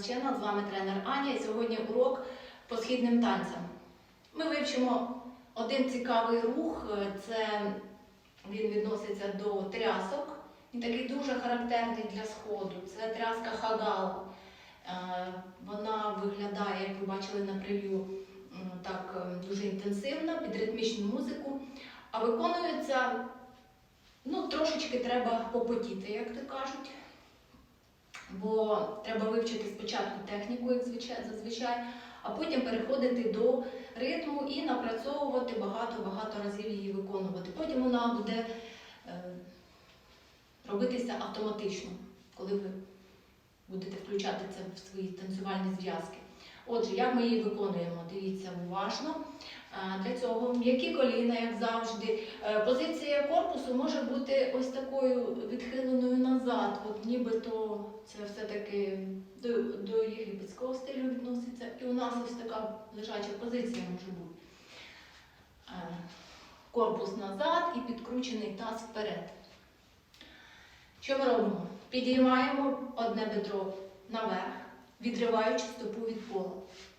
Галичина, з вами тренер Аня. І сьогодні урок по східним танцям. Ми вивчимо один цікавий рух. Це він відноситься до трясок. Він такий дуже характерний для сходу. Це тряска хагала. Е, Вона виглядає, як ви бачили на прев'ю, так е, дуже інтенсивно, під ритмічну музику. А виконується ну, трошечки треба попотіти, як то кажуть. Бо треба вивчити спочатку техніку, як зазвичай, а потім переходити до ритму і напрацьовувати багато-багато разів її виконувати. Потім вона буде е, робитися автоматично, коли ви будете включати це в свої танцювальні зв'язки. Отже, як ми її виконуємо? Дивіться уважно. Для цього м'які коліна, як завжди. Е, Позиція корпусу може бути ось такою відхиленою назад, от нібито це все-таки до, до єгипетського стилю відноситься. І у нас ось така лежача позиція може бути. Е, Корпус назад і підкручений таз вперед. Що ми робимо? Підіймаємо одне бедро наверх, відриваючи стопу від пола.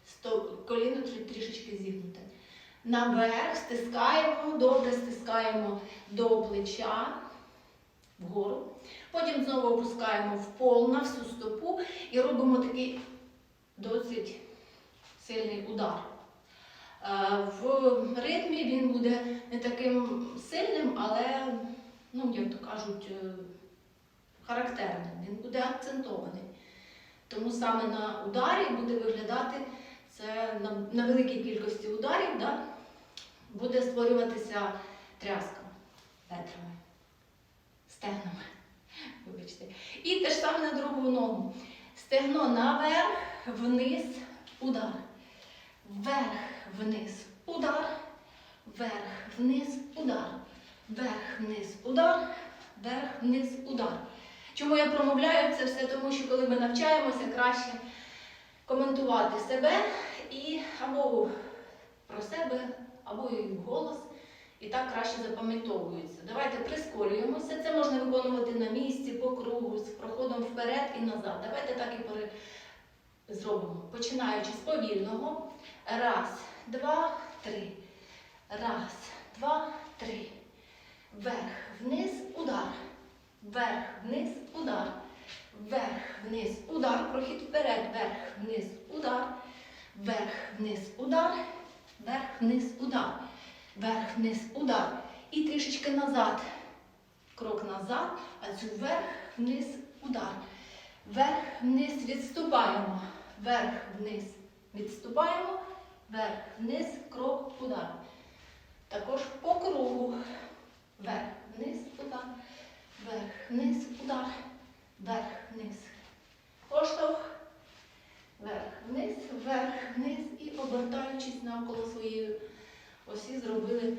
Стоп, коліно трішечки зігнуте. Наверх стискаємо, добре стискаємо до плеча вгору. Потім знову опускаємо в пол на всю стопу і робимо такий досить сильний удар. Е, В ритмі він буде не таким сильним, але, ну, як то кажуть, е, характерним. Він буде акцентований. Тому саме на ударі буде виглядати це на, великій кількості ударів, да, буде створюватися тряска бедрами, стегнами. Вибачте. І те ж саме на другу ногу. Стегно наверх, вниз, удар. Вверх, вниз, удар. Вверх, вниз, удар. Вверх, вниз, удар. Вверх, вниз, удар. Чому я промовляю це все? Тому що коли ми навчаємося, краще коментувати себе і або про себе, або і вголос, і так краще запам'ятовується. Давайте прискорюємося. Це можна виконувати на місці, по кругу, з проходом вперед і назад. Давайте так і пере... зробимо. Починаючи з повільного. Раз, два, три. Раз, два, три. Вверх, вниз, удар. Вверх, вниз, удар. Вверх, вниз, удар, прохід вперед, вверх, вниз, удар, вверх, вниз, удар, вверх, вниз, удар, вверх, вниз, удар. І трішечки назад. Крок назад, а цю вверх, вниз, удар. Вверх, вниз, відступаємо. Вверх, вниз, відступаємо. Вверх, вниз, крок, удар. Також по кругу вниз, удар, вверх, вниз. Поштовх, вверх, вниз, вверх, вниз і обертаючись навколо своєї осі, зробили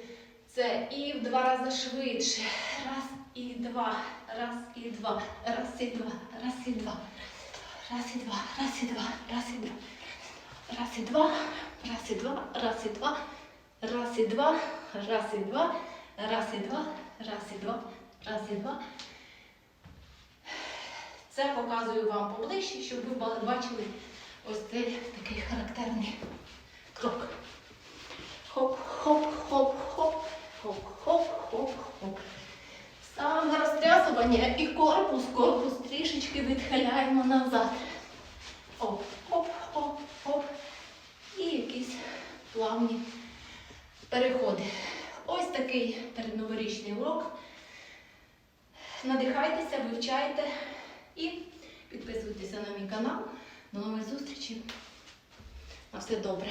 це і в два рази швидше. Раз і два, раз і два, раз і два, раз і два. Раз і два, раз і два, раз і два. Раз і два, раз і два, раз і два, раз і два, раз і два, раз і два, раз і два, раз і два. Це показую вам поближче, щоб ви бачили ось цей такий характерний крок. Хоп, хоп, хоп, хоп, хоп, хоп, хоп, хоп. Саме розтрясування і корпус, корпус трішечки відхиляємо назад. Оп, оп, оп, оп. І якісь плавні переходи. Ось такий передноворічний урок. Надихайтеся, вивчайте і підписуйтеся на мій канал. До нових зустрічей. На все добре.